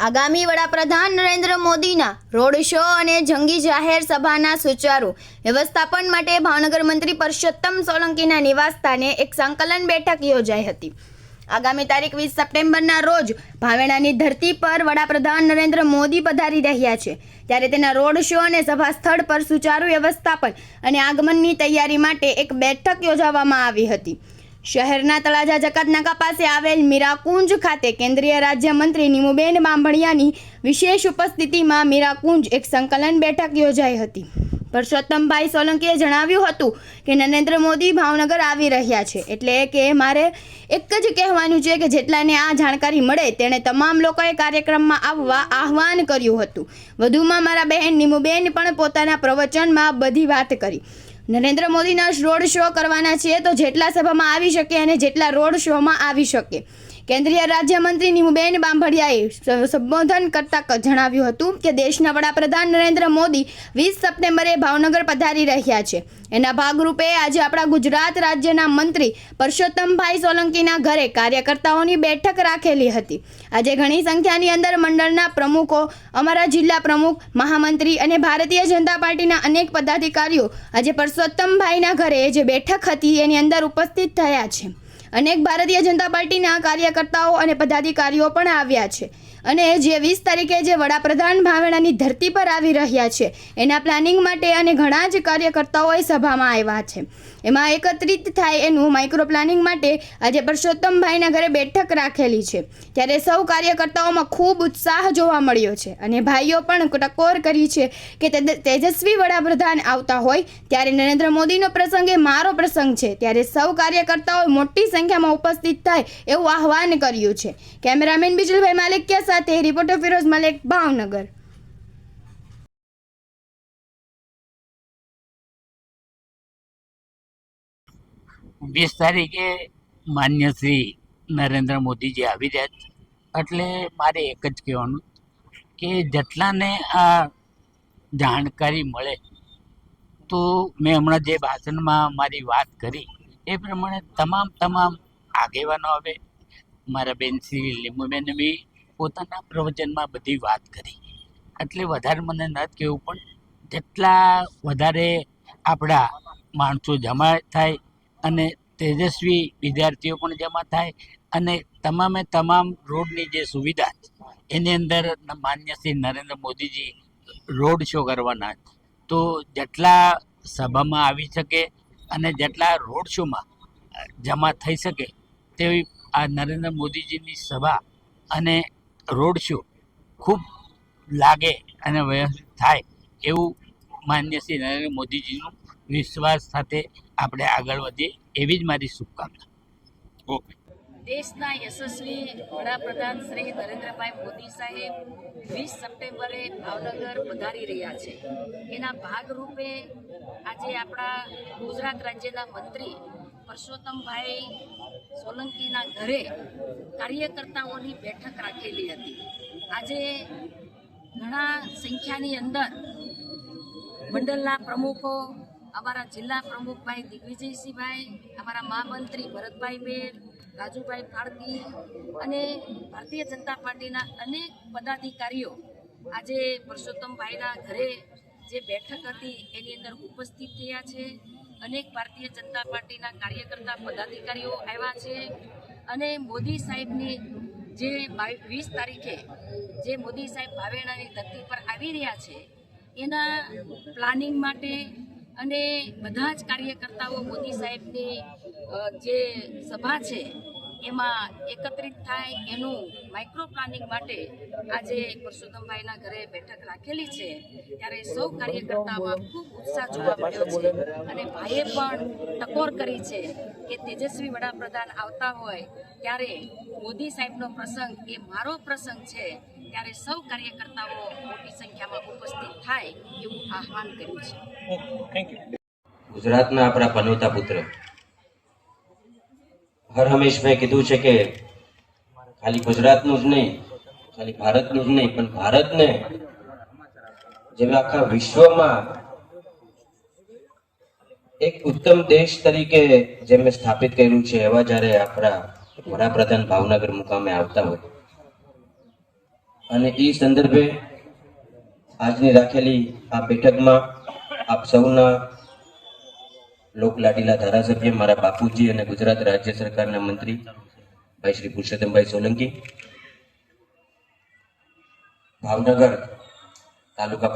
આગામી વડાપ્રધાન નરેન્દ્ર મોદીના રોડ શો અને જંગી જાહેર સભાના સુચારુ વ્યવસ્થાપન માટે ભાવનગર મંત્રી પરષોત્તમ સોલંકીના નિવાસસ્થાને એક સંકલન બેઠક યોજાઈ હતી. આગામી તારીખ વીસ સપ્ટેમ્બરના રોજ ભાવેણાની ધરતી પર વડાપ્રધાન નરેન્દ્ર મોદી પધારી રહ્યા છે. ત્યારે તેના રોડ શો અને સભા સ્થળ પર સુચારુ વ્યવસ્થાપન અને આગમનની તૈયારી માટે એક બેઠક યોજવામાં આવી હતી. શહેરના તળાજા જકાતનાકા પાસે આવેલ મીરાકુંજ ખાતે કેન્દ્રીય રાજ્યમંત્રી નીમુબેન બાંભણિયાની વિશેષ ઉપસ્થિતિમાં મીરાકુંજ એક સંકલન બેઠક યોજાઈ હતી. પરસોત્તમભાઈ સોલંકીએ જણાવ્યું હતું કે, નરેન્દ્ર મોદી ભાવનગર આવી રહ્યા છે, એટલે કે મારે એક જ કહેવાનું છે કે, જેટલાને આ જાણકારી મળે, તેણે તમામ લોકોએ કાર્યક્રમમાં આવવા આહવાન કર્યું હતું. વધુમાં મારા બહેન નીમુબેન પણ પોતાના પ્રવચનમાં બધી વાત કરી. નરેન્દ્ર મોદીના રોડ શો કરવાના છે તો જેટલા સભામાં આવી શકે અને જેટલા રોડ શોમાં આવી શકે. કેન્દ્રીય રાજ્યમંત્રી નીમુબેન બાંભડિયાએ સંબોધન કરતા જણાવ્યું હતું કે દેશના વડાપ્રધાન નરેન્દ્ર મોદી વીસ સપ્ટેમ્બરે ભાવનગર પધારી રહ્યા છે. એના ભાગરૂપે આજે આપણા ગુજરાત રાજ્યના મંત્રી પરસોત્તમભાઈ સોલંકીના ઘરે કાર્યકર્તાઓની બેઠક રાખેલી હતી. આજે ઘણી સંખ્યાની અંદર મંડળના પ્રમુખો, અમારા જિલ્લા પ્રમુખ, મહામંત્રી અને ભારતીય જનતા પાર્ટીના અનેક પદાધિકારીઓ આજે પરસોત્તમભાઈના ઘરે જે બેઠક હતી એની અંદર ઉપસ્થિત થયા છે. અનેક ભારતીય જનતા પાર્ટીના કાર્યકર્તાઓ અને પદાધિકારીઓ પણ આવ્યા છે. અને જે વીસ તારીખે જે વડાપ્રધાન ભાવેણાની ધરતી પર આવી રહ્યા છે, એના પ્લાનિંગ માટે અને ઘણા જ કાર્યકર્તાઓએ સભામાં આવ્યા છે. એમાં એકત્રિત થાય એનું માઇક્રો પ્લાનિંગ માટે આજે પરસોત્તમભાઈના ઘરે બેઠક રાખેલી છે. ત્યારે સૌ કાર્યકર્તાઓમાં ખૂબ ઉત્સાહ જોવા મળ્યો છે અને ભાઈઓ પણ ટકોર કરી છે કે તેજસ્વી વડાપ્રધાન આવતા હોય, ત્યારે નરેન્દ્ર મોદીનો પ્રસંગ એ મારો પ્રસંગ છે. ત્યારે સૌ કાર્યકર્તાઓ મોટી સંખ્યામાં ઉપસ્થિત થાય એવું આહવાન કર્યું છે. કેમેરામેન બિજલભાઈ માલિકિયા સાથે રિપોર્ટર ફિરોઝ મલેક, ભાવનગર. વીસ તારીખે માન્ય શ્રી નરેન્દ્ર મોદીજી આવી રહ્યા છે. એટલે મારે એક જ કહેવાનું કે જેટલાને આ જાણકારી મળે, તો મેં હમણાં જે ભાષણમાં મારી વાત કરી એ પ્રમાણે તમામ તમામ આગેવાનો હવે મારા બેન શ્રી લીંબુબેને બી પોતાના પ્રવચનમાં બધી વાત કરી એટલે વધારે મને ન કહેવું, પણ જેટલા વધારે આપણા માણસો જમા થાય અને તેજસ્વી વિદ્યાર્થીઓ પણ જમા થાય અને તમામે તમામ રોડની જે સુવિધા એની અંદર માન્ય શ્રી નરેન્દ્ર મોદીજી રોડ શો કરવાના. તો જેટલા સભામાં આવી શકે અને જેટલા રોડ શોમાં જમા થઈ શકે તેવી આ નરેન્દ્ર મોદીજીની સભા અને રોડ શો ખૂબ લાગે અને વ્યવસ્થિત થાય એવું માન્ય શ્રી નરેન્દ્ર મોદીજીનું વિશ્વાસ સાથે આપણે આગળ વધીએ. એવી જ મારી શુભકામના. ઓકે. દેશના યશસ્વી વડાપ્રધાન શ્રી નરેન્દ્રભાઈ મોદી સાહેબ વીસ સપ્ટેમ્બરે ભાવનગર પધારી રહ્યા છે. એના ભાગરૂપે આજે આપણા ગુજરાત રાજ્યના મંત્રી પરસોત્તમભાઈ સોલંકીના ઘરે કાર્યકર્તાઓની બેઠક રાખેલી હતી. આજે ઘણા સંખ્યાની અંદર મંડળના પ્રમુખો, અમારા જિલ્લા પ્રમુખભાઈ દિગ્વિજયસિંહભાઈ, અમારા મહામંત્રી ભરતભાઈ બેન રાજુભાઈ ફાળકી અને ભારતીય જનતા પાર્ટીના અનેક પદાધિકારીઓ આજે પરસોત્તમભાઈના ઘરે જે બેઠક હતી, એની અંદર ઉપસ્થિત થયા છે. અનેક ભારતીય જનતા પાર્ટીના કાર્યકર્તા પદાધિકારીઓ આવ્યા છે. અને મોદી સાહેબની જે વીસ તારીખે જે મોદી સાહેબ ભાવેણાની ધરતી પર આવી રહ્યા છે, એના પ્લાનિંગ માટે અને બધા જ કાર્યકર્તાઓ મોદી સાહેબની જે સભા છે એમાં એકત્રિત થાય એનું માઇક્રો પ્લાનિંગ માટે આજે પરસોત્તમભાઈના ઘરે બેઠક રાખેલી છે. ત્યારે સૌ કાર્યકર્તાઓમાં ખૂબ ઉત્સાહ જોવા મળ્યો છે અને ભાઈએ પણ ટકોર કરી છે કે તેજસ્વી વડાપ્રધાન આવતા હોય ત્યારે મોદી સાહેબનો પ્રસંગ એ મારો પ્રસંગ છે. ત્યારે સૌ કાર્યકર્તાઓ મોટી સંખ્યામાં ઉપસ્થિત થાય એવું આહવાન કર્યું છે. ગુજરાતના આપણા પનોતા પુત્ર. હર હંમેશભાઈ કીધું છે કે ખાલી ગુજરાતનું જ નહીં, ખાલી ભારતનું જ નહીં, પણ ભારતને જેમ આખા વિશ્વમાં એક ઉત્તમ દેશ તરીકે જેમ સ્થાપિત કર્યું છે, એવા જ્યારે આપણા વડાપ્રધાન ભાવનગર મુકામે આવતા હોય. અને એ સંદર્ભે આજની રાખેલી આ બેઠકમાં આપ સૌના લોકલાડીલા ધારાસભ્ય મારા બાપુજી અને ગુજરાત રાજ્ય સરકારના મંત્રી ભાઈ શ્રી પુરુષોત્તમભાઈ સોલંકી, ભાવનગર તાલુકા